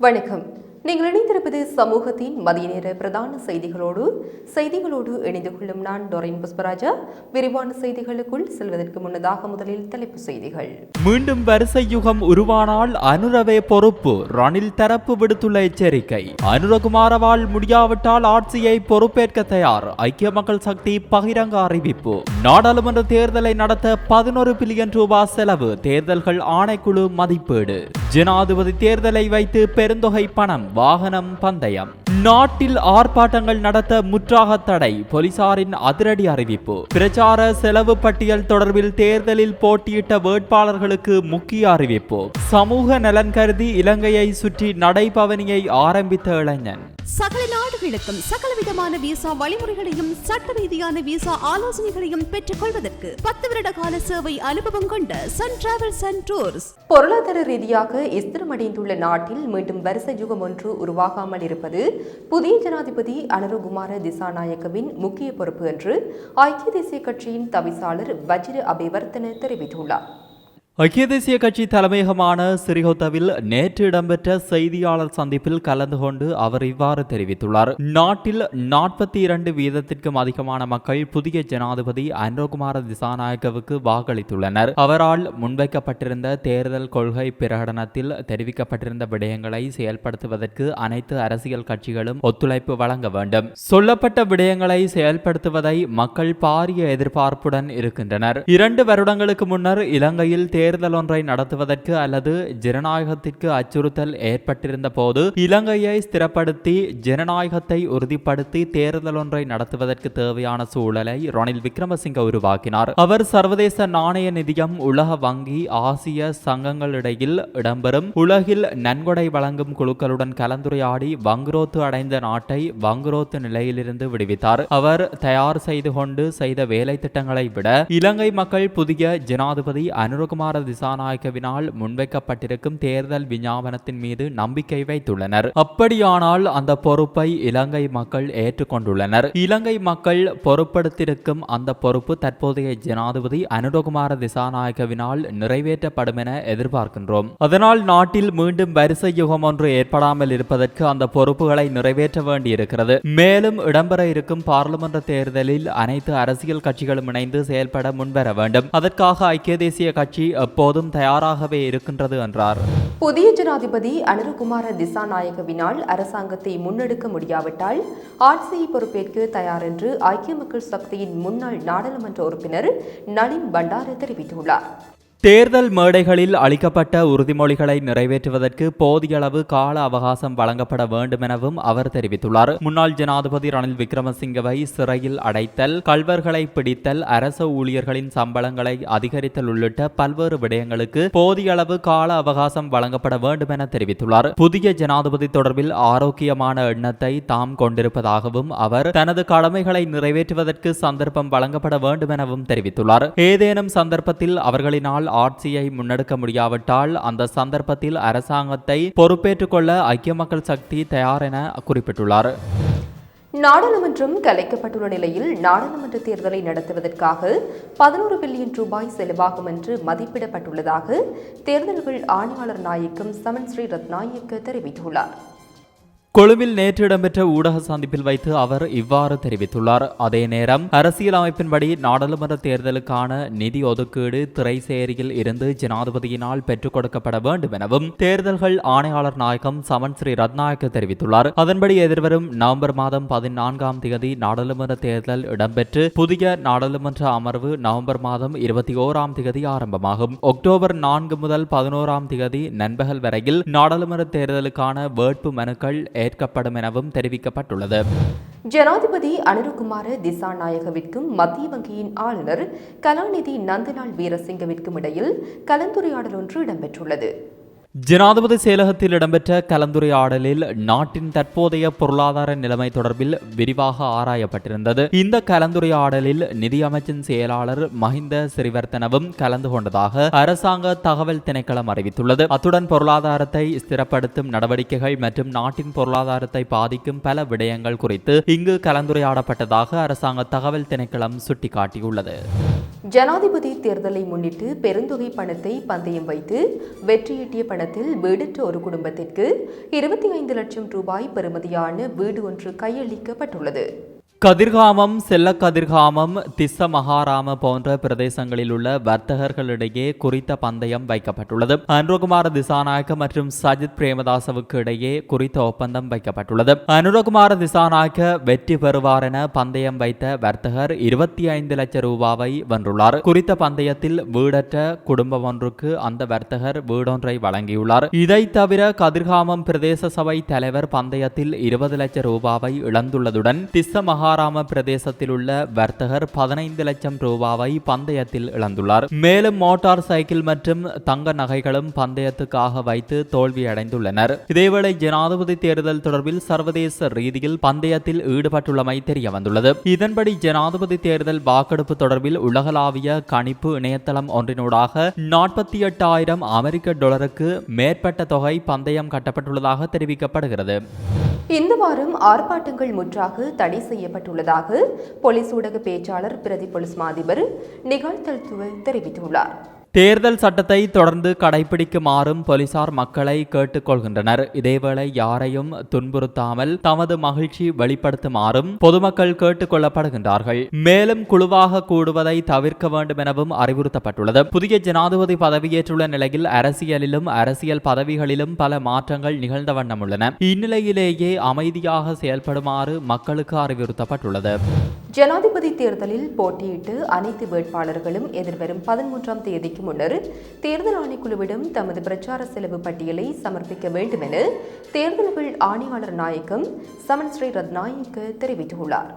வணக்கம். நீங்கள் இணைந்திருப்பது சமூகத்தின் மதிய நேர பிரதான செய்திகளோடு செய்திகளோடு இணைந்து கொள்ளும் நான் டொரைன் புஷ்பராஜா. விரிவான செய்திகளுக்குள் செல்வதற்கு முன்னதாக முதலில் தலைப்பு செய்திகள். மீண்டும் வரிசை யுகம் உருவானால் அனுரவே பொறுப்பு ரணில் தரப்பு விடுத்துள்ள எச்சரிக்கை. அனுரகுமாரவால் முடியாவிட்டால் ஆட்சியை பொறுப்பேற்க தயார் ஐக்கிய மக்கள் சக்தி பகிரங்க அறிவிப்பு. நாடாளுமன்ற தேர்தலை நடத்த பதினோரு பில்லியன் ரூபாய் செலவு தேர்தல்கள் ஆணைக்குழு மதிப்பீடு. ஜனாதிபதி தேர்தலை வைத்து பெருந்தொகை பணம் வாகனம் பந்தயம். நாட்டில் ஆர்ப்பாட்டங்கள் நடத்த முற்றாக தடை போலீசாரின் அதிரடி அறிவிப்பு. பிரச்சார செலவு பட்டியல் தொடர்பில் தேர்தலில் போட்டியிட்ட வேட்பாளர்களுக்கு முக்கிய அறிவிப்பு. சமூக நலன் கருதி இலங்கையை சுற்றி நடைபவனியை ஆரம்பித்த இளைஞன். சகல நாடுகளுக்கும் சகலவிதமான விசா வழிமுறைகளையும் சட்ட ரீதியான விசா ஆலோசனைகளையும் பெற்றுக் கொள்வதற்கு பத்து வருட கால சேவை அனுபவம் கொண்ட சன் டிராவல்ஸ் அண்ட் டூர்ஸ் பொருளாதார ரீதியாக ஸ்திரமடைந்துள்ள நாட்டில் மீண்டும் வரிசை யுகம் ஒன்று உருவாகாமல் இருப்பது புதிய ஜனாதிபதி அனுரகுமார திசாநாயக்கவின் முக்கிய பொறுப்பு என்று ஐக்கிய தேசிய கட்சியின் தவிசாளர் வஜிர அபிவர்த்தன தெரிவித்துள்ளார். ஐக்கிய தேசிய கட்சி தலைமையகமான சிறிகோத்தவில் நேற்று இடம்பெற்ற செய்தியாளர் சந்திப்பில் கலந்து கொண்டு அவர் இவ்வாறு தெரிவித்துள்ளார். நாட்டில் நாற்பத்தி இரண்டு வீதத்திற்கும் அதிகமான மக்கள் புதிய ஜனாதிபதி அன்ரோகுமார திசாநாயக்கவுக்கு வாக்களித்துள்ளனர். அவரால் முன்வைக்கப்பட்டிருந்த தேர்தல் கொள்கை பிரகடனத்தில் தெரிவிக்கப்பட்டிருந்த விடயங்களை செயல்படுத்துவதற்கு அனைத்து அரசியல் கட்சிகளும் ஒத்துழைப்பு வழங்க வேண்டும். சொல்லப்பட்ட விடயங்களை செயல்படுத்துவதை மக்கள் பாரிய எதிர்பார்ப்புடன் இருக்கின்றனர். இரண்டு வருடங்களுக்கு முன்னர் இலங்கையில் தேர்தல் ஒன்றை நடத்துவதற்கு அல்லது ஜனநாயகத்திற்கு அச்சுறுத்தல் ஏற்பட்டிருந்த போது இலங்கையை ஸ்திரப்படுத்தி ஜனநாயகத்தை உறுதிப்படுத்தி தேர்தல் ஒன்றை நடத்துவதற்கு தேவையான சூழலை ரணில் விக்ரமசிங்க உருவாக்கினார். அவர் சர்வதேச நாணய நிதியம் உலக வங்கி ஆசிய சங்கங்களிடையில் இடம்பெறும் உலகில் நன்கொடை வழங்கும் குழுக்களுடன் கலந்துரையாடி வங்குரோத்து அடைந்த நாட்டை வங்குரோத்து நிலையிலிருந்து விடுவித்தார். அவர் தயார் செய்து கொண்டு செய்த வேலை திட்டங்களை விட இலங்கை மக்கள் புதிய ஜனாதிபதி அனுரகுமார் திசாநாயகவினால் முன்வைக்கப்பட்டிருக்கும் தேர்தல் விஞ்ஞாபனத்தின் மீது நம்பிக்கை வைத்துள்ளனர். அப்படியானால் அந்த பொறுப்பை இலங்கை மக்கள் ஏற்றுக்கொண்டுள்ளனர். இலங்கை மக்கள் பொறுப்படுத்திருக்கும் அந்த பொறுப்பு தற்போதைய ஜனாதிபதி அனுரகுமார திசாநாயகவினால் நிறைவேற்றப்படும் என எதிர்பார்க்கின்றோம். அதனால் நாட்டில் மீண்டும் வரிசை யுகம் ஒன்று ஏற்படாமல் இருப்பதற்கு அந்த பொறுப்புகளை நிறைவேற்ற வேண்டியிருக்கிறது. மேலும் இடம்பெற இருக்கும் பாராளுமன்ற தேர்தலில் அனைத்து அரசியல் கட்சிகளும் இணைந்து செயல்பட முன்வர வேண்டும். அதற்காக ஐக்கிய தேசிய கட்சி எப்போதும் தயாராகவே இருக்கின்றது என்றார். புதிய ஜனாதிபதி அனுரகுமார திசாநாயகவினால் அரசாங்கத்தை முன்னெடுக்க முடியாவிட்டால் ஆட்சியை பொறுப்பேற்க தயார் என்று ஐக்கிய மக்கள் சக்தியின் முன்னாள் நாடாளுமன்ற உறுப்பினர் நளின் பண்டார தெரிவித்துள்ளார். தேர்தல் மேடைகளில் அளிக்கப்பட்ட உறுதிமொழிகளை நிறைவேற்றுவதற்கு போதிய அளவு கால அவகாசம் வழங்கப்பட வேண்டும் எனவும் அவர் தெரிவித்துள்ளார். முன்னாள் ஜனாதிபதி ரணில் விக்ரமசிங்கவை சிறையில் அடைத்தல் கல்வர்களை பிடித்தல் அரச ஊழியர்களின் சம்பளங்களை அதிகரித்தல் உள்ளிட்ட பல்வேறு விடயங்களுக்கு போதிய அளவு கால அவகாசம் வழங்கப்பட வேண்டும் என தெரிவித்துள்ளார். புதிய ஜனாதிபதி தொடர்பில் ஆரோக்கியமான எண்ணத்தை தாம் கொண்டிருப்பதாகவும் அவர் தனது கடமைகளை நிறைவேற்றுவதற்கு சந்தர்ப்பம் வழங்கப்பட வேண்டும் எனவும் தெரிவித்துள்ளார். ஏதேனும் சந்தர்ப்பத்தில் அவர்களினால் ஆட்சியை முன்னெடுக்க முடியாவிட்டால் அந்த சந்தர்ப்பத்தில் அரசாங்கத்தை பொறுப்பேற்றுக் கொள்ள ஐக்கிய மக்கள் சக்தி தயார் என குறிப்பிட்டுள்ளார். நாடாளுமன்றம் கலைக்கப்பட்டுள்ள நிலையில் நாடாளுமன்ற தேர்தலை நடத்துவதற்காக பதினோரு பில்லியன் ரூபாய் செலவாகும் என்று மதிப்பிடப்பட்டுள்ளதாக தேர்தல்கள் ஆணையாளர் நாயக்கம் சமன் ஸ்ரீ ரத்நாயக்க தெரிவித்துள்ளார். கொழும்பில் நேற்று இடம்பெற்ற ஊடக சந்திப்பில் வைத்து அவர் இவ்வாறு தெரிவித்துள்ளார். அதே நேரம் அரசியல் அமைப்பின்படி நாடாளுமன்ற தேர்தலுக்கான நிதி ஒதுக்கீடு திரைசேரியில் இருந்து ஜனாதிபதியினால் பெற்றுக் கொடுக்கப்பட வேண்டும் எனவும் தேர்தல்கள் ஆணையாளர் நாயகம் சமன் ஸ்ரீ ரத்நாயக்க தெரிவித்துள்ளார். அதன்படி எதிர்வரும் நவம்பர் மாதம் பதினான்காம் தேதி நாடாளுமன்ற தேர்தல் இடம்பெற்று புதிய நாடாளுமன்ற அமர்வு நவம்பர் மாதம் இருபத்தி ஓராம் தேதி ஆரம்பமாகும். அக்டோபர் நான்கு முதல் பதினோராம் தேதி நண்பகல் வரையில் நாடாளுமன்ற தேர்தலுக்கான வேட்பு மனுக்கள் ஏற்கப்படும் எனவும் தெரிவிக்கப்பட்டுள்ளது. ஜனாதிபதி அனுருகுமார திசாநாயகவிற்கும் மத்திய வங்கியின் ஆளுநர் கலாநிதி நந்தலால் வீரசிங்கவிற்கும் இடையில் கலந்துரையாடல் ஒன்று இடம்பெற்றுள்ளது. ஜனாதிபதி செயலகத்தில் இடம்பெற்ற கலந்துரையாடலில் நாட்டின் தற்போதைய பொருளாதார நிலைமை தொடர்பில் விரிவாக ஆராயப்பட்டிருந்தது. இந்த கலந்துரையாடலில் நிதியமைச்சின் செயலாளர் மஹிந்த சிறிவர்த்தனவும் கலந்து கொண்டதாக அரசாங்க தகவல் திணைக்களம் அறிவித்துள்ளது. அத்துடன் பொருளாதாரத்தை ஸ்திரப்படுத்தும் நடவடிக்கைகள் மற்றும் நாட்டின் பொருளாதாரத்தை பாதிக்கும் பல விடயங்கள் குறித்து இங்கு கலந்துரையாடப்பட்டதாக அரசாங்க தகவல் திணைக்களம் சுட்டிக்காட்டியுள்ளது. ஜனாதிபதி தேர்தலை முன்னிட்டு பெருந்தொகை பணத்தை பந்தயம் வைத்து வெற்றியீட்டிய பணத்தை பணத்தில் வீடற்ற ஒரு குடும்பத்திற்கு இருபத்தி ஐந்து லட்சம் ரூபாய் பெறுமதியான வீடு ஒன்று கையளிக்கப்பட்டுள்ளது. கதிர்காமம் செல்ல கதிர்காமம் திஸ்ஸ மகாராம போன்ற பிரதேசங்களில் உள்ள வர்த்தகர்களிடையே குறித்த பந்தயம் வைக்கப்பட்டுள்ளது. அனுரகுமார திசாநாயக்க மற்றும் சஜித் பிரேமதாசவுக்கு இடையே குறித்த ஒப்பந்தம் வைக்கப்பட்டுள்ளது. அனுரகுமார திசாநாயக்க வெற்றி பெறுவார் என பந்தயம் வைத்த வர்த்தகர் இருபத்தி ஐந்து லட்சம் ரூபாவை வென்றுள்ளார். குறித்த பந்தயத்தில் வீடற்ற குடும்பம் ஒன்றுக்கு அந்த வர்த்தகர் வீடொன்றை வழங்கியுள்ளார். இதை தவிர கதிர்காமம் பிரதேச சபை தலைவர் பந்தயத்தில் இருபது லட்சம் ரூபாவை இழந்துள்ளதுடன் திஸ்ஸ மகாராம பிரதேசத்தில் உள்ள வர்த்தகர் பதினைந்து லட்சம் ரூபாவை பந்தயத்தில் இழந்துள்ளார். மேலும் மோட்டார் சைக்கிள் மற்றும் தங்க நகைகளும் பந்தயத்துக்காக வைத்து தோல்வியடைந்துள்ளனர். இதேவேளை ஜனாதிபதி தேர்தல் தொடர்பில் சர்வதேச ரீதியில் பந்தயத்தில் ஈடுபட்டுள்ளமை தெரிய வந்துள்ளது இதன்படி ஜனாதிபதி தேர்தல் வாக்கெடுப்பு தொடர்பில் உலகளாவிய கணிப்பு இணையதளம் ஒன்றினூடாக நாற்பத்தி எட்டாயிரம் அமெரிக்க டாலருக்கு மேற்பட்ட தொகை பந்தயம் கட்டப்பட்டுள்ளதாக தெரிவிக்கப்படுகிறது. இந்த வாரம் ஆர்ப்பாட்டங்கள் முற்றாக தடை செய்யப்பட்டுள்ளதாக போலீஸ் ஊடக பேச்சாளர் பிரதி போலீஸ் மாதிபர் நிகழ்த்தல் தெரிவித்துள்ளார். தேர்தல் சட்டத்தை தொடர்ந்து கடைபிடிக்குமாறும் போலீசார் மக்களை கேட்டுக்கொள்கின்றனர். இதேவேளை யாரையும் துன்புறுத்தாமல் தமது மகிழ்ச்சி வெளிப்படுத்துமாறும் பொதுமக்கள் கேட்டுக்கொள்ளப்படுகின்றார்கள். மேலும் குழுவாக கூடுவதை தவிர்க்க வேண்டும் எனவும் அறிவுறுத்தப்பட்டுள்ளது. புதிய ஜனாதிபதி பதவியேற்றுள்ள நிலையில் அரசியலிலும் அரசியல் பதவிகளிலும் பல மாற்றங்கள் நிகழ்ந்த வண்ணம் உள்ளன. இந்நிலையிலேயே அமைதியாக செயல்படுமாறு மக்களுக்கு அறிவுறுத்தப்பட்டுள்ளது. ஜனாதிபதி தேர்தலில் போட்டியிட்டு அனைத்து வேட்பாளர்களும் எதிர்வரும் பதிமூன்றாம் தேதிக்கு முன்னர் தேர்தல் ஆணைக்குழுவிடம் தமது பிரச்சார செலவு பட்டியலை சமர்ப்பிக்க வேண்டும் என தேர்தல்கள் ஆணையாளர் நாயகம் சமன் ஸ்ரீ ரத்நாயக்க தெரிவித்துள்ளார்.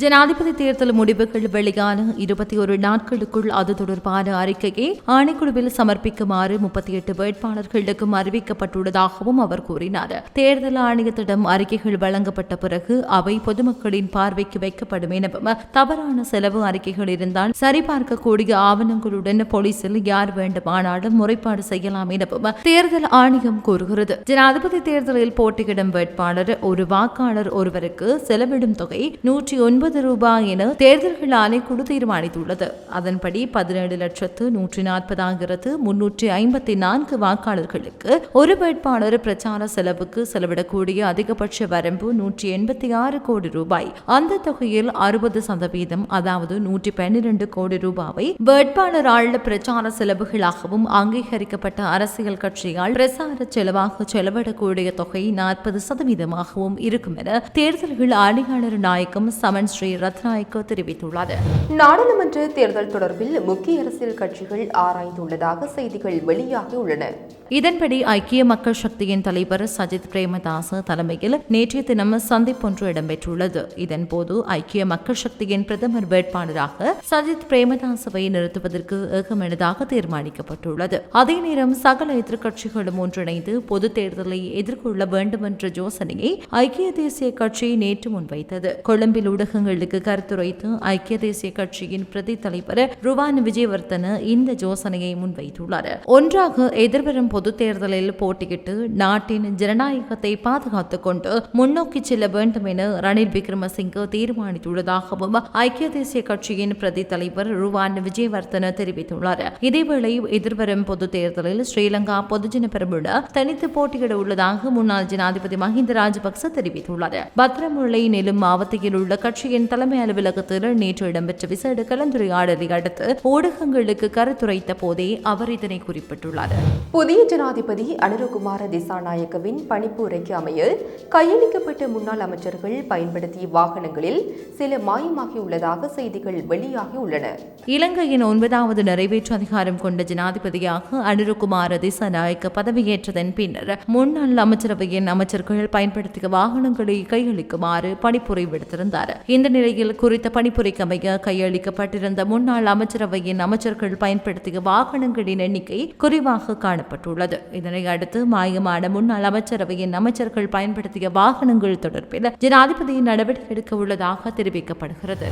ஜனாதிபதி தேர்தல் முடிவுகள் வெளியான இருபத்தி ஒரு நாட்களுக்குள் அது தொடர்பான அறிக்கையை ஆணைக்குழுவில் சமர்ப்பிக்குமாறு முப்பத்தி எட்டு வேட்பாளர்களுக்கும் அறிவிக்கப்பட்டுள்ளதாகவும் அவர் கூறினார். தேர்தல் ஆணையத்திடம் அறிக்கைகள் வழங்கப்பட்ட பிறகு அவை பொதுமக்களின் பார்வைக்கு வைக்கப்படும் எனவும் தவறான செலவு அறிக்கைகள் இருந்தால் சரிபார்க்கக்கூடிய ஆவணங்களுடன் போலீசில் யார் வேண்டுமானாலும் முறைப்பாடு செய்யலாம் எனவும் தேர்தல் ஆணையம் கூறுகிறது. ஜனாதிபதி தேர்தலில் போட்டியிடும் வேட்பாளர் ஒரு வாக்காளர் ஒருவருக்கு செலவிடும் தொகை நூற்றி ஒன்பது ரூபாய் என தேர்தல்கள் ஆணைக்குழு தீர்மானித்துள்ளது. அதன்படி பதினேழு லட்சத்து நூற்றி நாற்பதாயிரத்து முன்னூற்றி ஐம்பத்தி நான்கு வாக்காளர்களுக்கு ஒரு வேட்பாளர் பிரச்சார செலவுக்கு செலவிடக்கூடிய அதிகபட்ச வரம்பு நூற்றி எண்பத்தி ஆறு கோடி ரூபாய். அந்த தொகையில் அறுபது சதவீதம் அதாவது நூற்றி பன்னிரண்டு கோடி ரூபாவை வேட்பாளரால் பிரச்சார செலவுகளாகவும் அங்கீகரிக்கப்பட்ட அரசியல் கட்சியால் பிரசார செலவாக செலவிடக்கூடிய தொகை நாற்பது சதவீதமாகவும் இருக்கும் என தேர்தல்கள் ஆணையாளர் நாயகம் சமன் ஸ்ரீ ரத்நாயக்க தெரிவித்துள்ளார். நாடாளுமன்ற தேர்தல் தொடர்பில் முக்கிய அரசியல் கட்சிகள் ஆராய்ந்துள்ளதாக செய்திகள் வெளியாகியுள்ளன. இதன்படி ஐக்கிய மக்கள் சக்தியின் தலைவர் சஜித் பிரேமதாச தலைமையில் நேற்றைய தினம் சந்திப்பொன்று இடம்பெற்றுள்ளது. இதன்போது ஐக்கிய மக்கள் சக்தியின் பிரதமர் வேட்பாளராக சஜித் பிரேமதாசவை நிறுத்துவதற்கு ஏகமனதாக தீர்மானிக்கப்பட்டுள்ளது. அதே நேரம் சகல எதிர்க்கட்சிகளும் ஒன்றிணைந்து பொது தேர்தலை எதிர்கொள்ள வேண்டும் என்ற யோசனையை ஐக்கிய தேசிய கட்சி நேற்று முன்வைத்தது. கொழும்பில் ஊடகங்களுக்கு கருத்துரைத்து ஐக்கிய தேசிய கட்சியின் பிரதி தலைவர் ருவான் விஜயவர்தன இந்த யோசனையை முன்வைத்துள்ளார். ஒன்றாக எதிர்வரும் பொது தேர்தலில் போட்டியிட்டு நாட்டின் ஜனநாயகத்தை பாதுகாத்துக் கொண்டு முன்னோக்கி செல்ல வேண்டும் என ரணில் விக்ரமசிங்கே தீர்மானித்துள்ளதாகவும் ஐக்கிய தேசிய கட்சியின் பிரதி தலைவர் ருவான் விஜயவர்தன தெரிவித்துள்ளார். இதேவேளை எதிர்வரும் பொது தேர்தலில் ஸ்ரீலங்கா பொதுஜன பெருமிட தனித்து போட்டியிட உள்ளதாக முன்னாள் ஜனாதிபதி மஹிந்த ராஜபக்ச தெரிவித்துள்ளார். பத்ரமுல்லை நெலும் மாவட்டத்தில் உள்ள கட்சி கட்சியின் தலைமை அலுவலகத்தில் நேற்று இடம்பெற்ற விசேட கலந்துரையாடலை அடுத்து ஊடகங்களுக்கு கருத்துரைத்த போதே அவர் இதனை குறிப்பிட்டுள்ளார். புதிய ஜனாதிபதி அனுரகுமார திசாநாயக்கவின் பணிப்புரைக்கு அமைய கையளிக்கப்பட்ட முன்னாள் அமைச்சர்கள் பயன்படுத்திய வாகனங்களில் சில மாயமாகியுள்ளதாக செய்திகள் வெளியாகியுள்ளன. இலங்கையின் ஒன்பதாவது நிறைவேற்று அதிகாரம் கொண்ட ஜனாதிபதியாக அனுரகுமார திசாநாயக்க பதவியேற்றதன் பின்னர் முன்னாள் அமைச்சரவையின் அமைச்சர்கள் பயன்படுத்திய வாகனங்களை கையளிக்குமாறு பணிப்புரை விடுத்திருந்தார். இந்த நிலையில் குறித்த பணிப்புரைக்கமைய கையளிக்கப்பட்டிருந்த முன்னாள் அமைச்சரவையின் அமைச்சர்கள் பயன்படுத்திய வாகனங்களின் எண்ணிக்கை குறைவாக காணப்பட்டுள்ளது. இதனை அடுத்து மாயமான முன்னாள் அமைச்சரவையின் அமைச்சர்கள் பயன்படுத்திய வாகனங்கள் தொடர்பில் ஜனாதிபதி நடவடிக்கை எடுக்க உள்ளதாக தெரிவிக்கப்படுகிறது.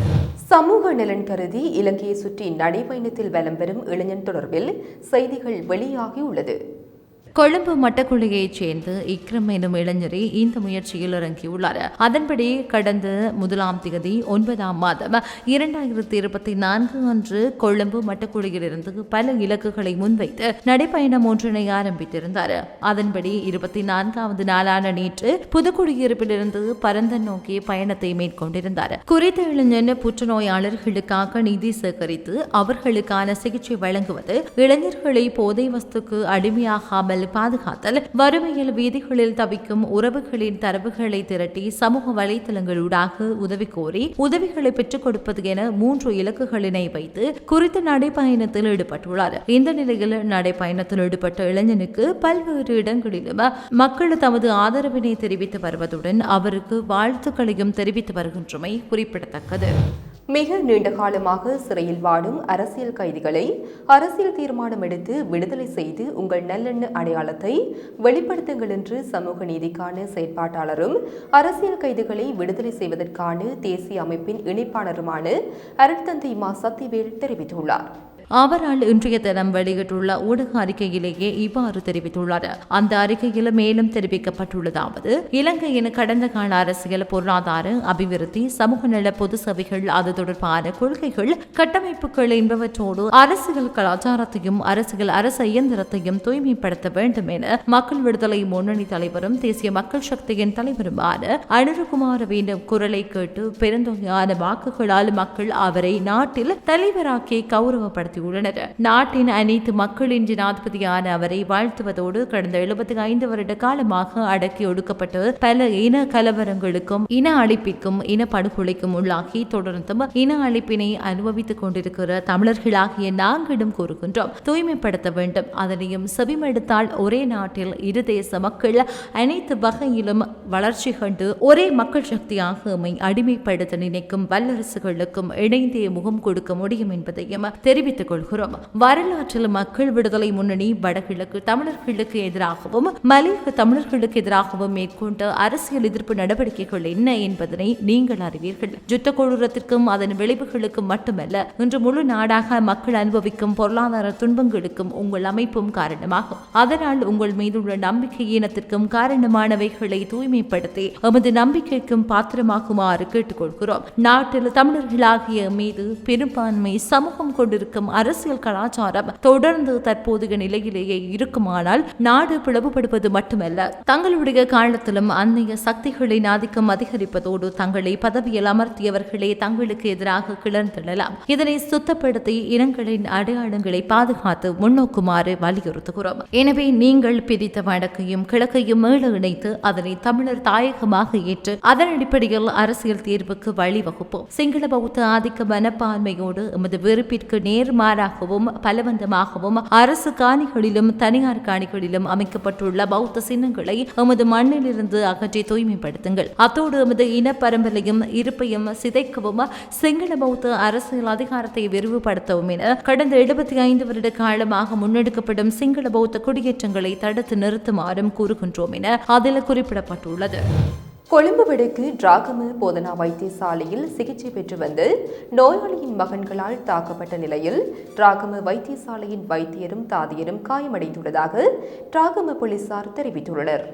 சமூக நலன் கருதி இலங்கையை சுற்றி நடைபயணத்தில் வலம் பெறும் இளைஞன் தொடர்பில் செய்திகள் வெளியாகியுள்ளது கொழும்பு மட்டக்குழியைச் சேர்ந்த இக்ரம் எனும் இளைஞரே இந்த முயற்சியில் இறங்கியுள்ளார். அதன்படி கடந்த முதலாம் தேதி ஒன்பதாம் மாதம் இரண்டாயிரத்தி இருபத்தி நான்கு அன்று கொழும்பு மட்டக்குழியிலிருந்து பல இலக்குகளை முன்வைத்து நடைப்பயணம் ஒன்றினை ஆரம்பித்திருந்தார். அதன்படி இருபத்தி நான்காவது நாளான நேற்று புதுக்குடியிருப்பிலிருந்து பரந்தன் நோக்கி பயணத்தை மேற்கொண்டிருந்தார். குறித்த இளைஞன் புற்றுநோயாளர்களுக்காக நிதி சேகரித்து அவர்களுக்கான சிகிச்சை வழங்குவது இளைஞர்களை போதை வஸ்துக்கு அடிமையாகாமல் பாதுகாத்தல் வறுமையில் வீதிகளில் தவிக்கும் உறவுகளின் தரவுகளை திரட்டி சமூக வலைதளங்களூடாக உதவி கோரி உதவிகளை பெற்றுக் கொடுப்பது என மூன்று இலக்குகளினை வைத்து குறித்த நடைபயணத்தில் ஈடுபட்டுள்ளார். இந்த நிலையில் நடைபயணத்தில் ஈடுபட்ட இளைஞனுக்கு பல்வேறு இடங்களிலும் மக்கள் தமது ஆதரவினை தெரிவித்து வருவதுடன் அவருக்கு வாழ்த்துக்களையும் தெரிவித்து வருகின்றமை குறிப்பிடத்தக்கது. மிக நீண்ட காலமாக சிறையில் வாடும் அரசியல் கைதிகளை அரசியல் தீர்மானம் எடுத்து விடுதலை செய்து உங்கள் நல்லெண்ண அடையாளத்தை வெளிப்படுத்துங்கள் என்று சமூக நீதிக்கான செயற்பாட்டாளரும் அரசியல் கைதிகளை விடுதலை செய்வதற்கான தேசிய அமைப்பின் இணைப்பாளருமான அருட்தந்தை மா சத்திவேல் தெரிவித்துள்ளார். அவரால் இன்றைய தினம் வெளியிட்டுள்ள ஊடக அறிக்கையிலேயே இவ்வாறு தெரிவித்துள்ளார். அந்த அறிக்கையில் மேலும் தெரிவிக்கப்பட்டுள்ளதாவது இலங்கையின் கடந்த கால அரசியல் பொருளாதார அபிவிருத்தி சமூக நல பொது சபைகள் அது தொடர்பான கொள்கைகள் கட்டமைப்புகள் என்பவற்றோடு அரசியல் கலாச்சாரத்தையும் அரசியல் அரச இயந்திரத்தையும் தூய்மைப்படுத்த வேண்டும் என மக்கள் விடுதலை முன்னணி தலைவரும் தேசிய மக்கள் சக்தியின் தலைவருமான அனுருகுமாரவின் குரலை கேட்டு பெருந்தொகையான வாக்குகளால் மக்கள் அவரை நாட்டில் தலைவராக்கி கௌரவப்படுத்த நடத்தியுள்ளனர் நாட்டின் அனைத்து மக்களின் ஜனாதிபதியான அவரை வாழ்த்துவதோடு கடந்த எழுபத்தி ஐந்து வருட காலமாக அடக்கி ஒடுக்கப்பட்டு பல இன கலவரங்களுக்கும் இன அழிப்பிற்கும் இன படுகொலைக்கும் உள்ளாகி தொடர்ந்தும் இன அழிப்பினை அனுபவித்துக் கொண்டிருக்கிற தமிழர்களாகிய நாங்களிடம் கூறுகின்றோம். தூய்மைப்படுத்த வேண்டும். அதனையும் செவிமெடுத்தால் ஒரே நாட்டில் இரு தேச மக்கள் அனைத்து வகையிலும் வளர்ச்சி கண்டு ஒரே மக்கள் சக்தியாக அடிமைப்படுத்த நினைக்கும் வல்லரசுகளுக்கும் இணைந்தே முகம் கொடுக்க முடியும் என்பதையும் தெரிவித்துக் கொள்கிறோம் வரலாற்றில் மக்கள் விடுதலை முன்னணி வடகிழக்கு தமிழர்களுக்கு எதிராகவும் மலையக தமிழர்களுக்கு எதிராகவும் மேற்கொண்ட அரசியல் எதிர்ப்பு நடவடிக்கைகள் என்ன என்பதனை நீங்கள் அறிவீர்கள். யுத்த கொடூரத்திற்கும் அதன் விளைவுகளுக்கும் மட்டுமல்ல இன்று முழு நாடாக மக்கள் அனுபவிக்கும் பொருளாதார துன்பங்களுக்கும் உங்கள் அமைப்பும் காரணமாகும். அதனால் உங்கள் மீதுள்ள நம்பிக்கை ஈனத்திற்கும் காரணமானவைகளை தூய்மைப்படுத்தி எமது நம்பிக்கைக்கும் பாத்திரமாகுமாறு கேட்டுக்கொள்கிறோம். நாட்டில் தமிழர்களாகிய மீது பெரும்பான்மை சமூகம் கொண்டிருக்கும் அரசியல் கலாச்சாரம் தொடர்ந்து தற்போதைய நிலையிலேயே இருக்குமானால் நாடு பிளவுபடுவது மட்டுமல்ல. தங்களுடைய காலத்திலும் அந்நிய சக்திகளின் ஆதிக்கம் அதிகரிப்பதோடு தங்களை பதவியில் அமர்த்தியவர்களே தங்களுக்கு எதிராக கிளர்ந்தெழலாம் இதனை சுத்தப்படுத்தி இனங்களின் அடையாளங்களை பாதுகாத்து முன்னோக்குமாறு வலியுறுத்துகிறோம். எனவே நீங்கள் பிரித்த வடக்கையும் கிழக்கையும் மேல இணைத்து அதனை தமிழர் தாயகமாக ஏற்று அதன் அடிப்படையில் அரசியல் தீர்வுக்கு வழிவகுப்போம். சிங்கள பௌத்த ஆதிக்க மனப்பான்மையோடு எமது வெறுப்பிற்கு மாறாகவும் பலவந்தமாகவும் அரசு காணிகளிலும் தனியார் காணிகளிலும் அமைக்கப்பட்டுள்ள பௌத்த சின்னங்களை எமது மண்ணிலிருந்து அகற்றி தூய்மைப்படுத்துங்கள். அத்தோடு எமது இனப்பரம்பலையும் இருப்பையும் சிதைக்கவும் சிங்கள பௌத்த அரசியல் அதிகாரத்தை விரிவுபடுத்தவும் என கடந்த எழுபத்தி ஐந்து வருட காலமாக முன்னெடுக்கப்படும் சிங்கள பௌத்த குடியேற்றங்களை தடுத்து நிறுத்துமாறும் கூறுகின்றோம் என அதில் குறிப்பிடப்பட்டுள்ளது. கொழும்பு வடக்கு டிராகம போதனா வைத்தியசாலையில் சிகிச்சை பெற்று வந்து நோயாளியின் மகன்களால் தாக்கப்பட்ட நிலையில் டிராகம வைத்தியசாலையின் வைத்தியரும் தாதியரும் காயமடைந்துள்ளதாக டிராகம போலீசார் தெரிவித்துள்ளனர்.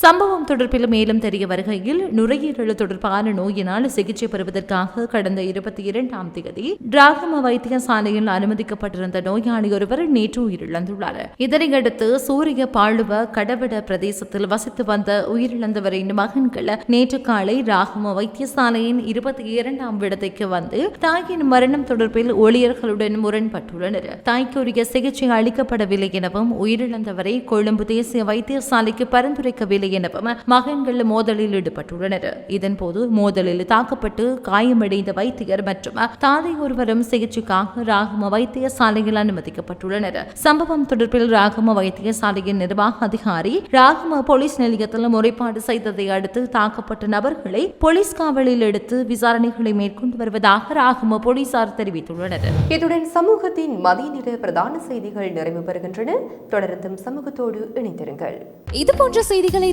சம்பவம் தொடர்பில் மேலும் தெரிய வருகையில் நுரையீரல் தொடர்பான நோயினால் சிகிச்சை பெறுவதற்காக கடந்த இருபத்தி இரண்டாம் தேதி டிராகம வைத்தியசாலையில் அனுமதிக்கப்பட்டிருந்த நோயாளி ஒருவர் நேற்று உயிரிழந்துள்ளார். இதனையடுத்து சூரிய பாழுவ கடவட பிரதேசத்தில் வசித்து வந்த உயிரிழந்தவரின் மகன்கள் நேற்று காலை ராகம வைத்தியசாலையின் இருபத்தி இரண்டாம் விடத்திற்கு வந்து தாயின் மரணம் தொடர்பில் ஊழியர்களுடன் முரண்பட்டுள்ளனர். தாய்க்குரிய சிகிச்சை அளிக்கப்படவில்லை எனவும் உயிரிழந்தவரை கொழும்பு தேசிய வைத்தியசாலைக்கு பரிந்துரைக்கவில்லை எனவும் மகன்கள் மோதலில் ஈடுபட்டுள்ளனர். இதன்போது மோதலில் தாக்கப்பட்டு காயமடைந்த வைத்தியர் மற்றும் தாதை ஒருவரும் சிகிச்சைக்காக ராகம வைத்தியசாலையில் அனுமதிக்கப்பட்டுள்ளனர். சம்பவம் தொடர்பில் ராகம வைத்தியசாலையின் நிர்வாக அதிகாரி ராகம போலீஸ் நிலையத்தில் முறைப்பாடு செய்ததை அடுத்து தாக்கப்பட்ட நபர்களை போலீஸ் காவலில் எடுத்து விசாரணைகளை மேற்கொண்டு வருவதாக ராகம போலீசார் தெரிவித்துள்ளனர். இத்துடன் சமூகத்தின் மதிய நிற பிரதான செய்திகள் நிறைவு பெறுகின்றன. தொடர்ந்தும் சமூகத்தோடு இணைந்திருங்கள். இது போன்ற செய்திகளை